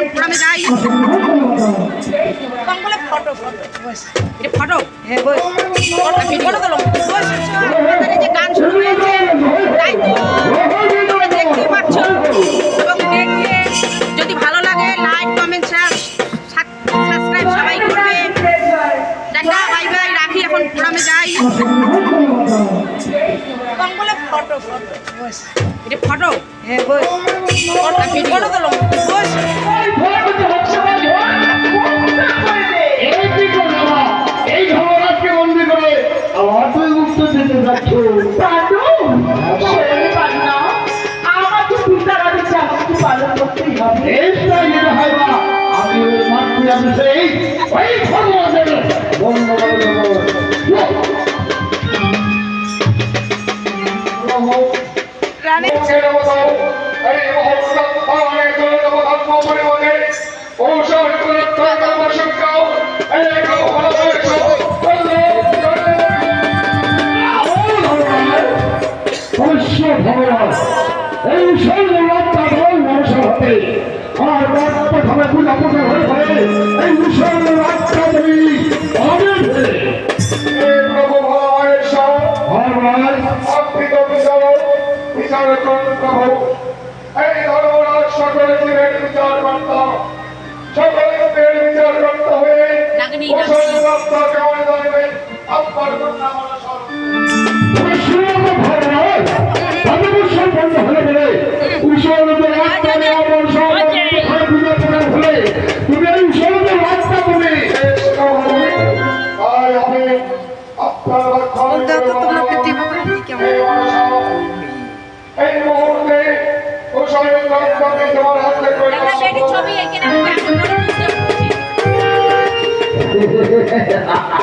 কোন ফোরামে যাই। Photo photo. বস। ফটো? হ্যাঁ ফটো ভিডিও দেখতে যদি ভালো লাগে লাইক কমেন্ট শেয়ার সাবস্ক্রাইব সবাই করবে। টাটা ভাই ভাই রাখি এখন ফোরামে যাই। Photo photo. বস। ফটো? হ্যাঁ বই ফটো ভিডিও সেই ওই বন্ধ করে দেবো রানী এই আর রাত্মা ভাবে পূজা পূজা হয়ে পড়ে এই সর্বরাত্মা তুমি হবে ভগবান অকৃত বিচারক বিচার করুন প্রভু এই ধর্মরাজ সকলে জীবের বিচার করত সকলে বিচার করতে হয়ে নাগনি, মুসলিম নাগনি। রক্ত কেমন জানবে আপনার কন্যা মনে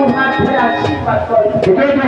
দু হাত ধরে আশীর্বাদ করো তারপরে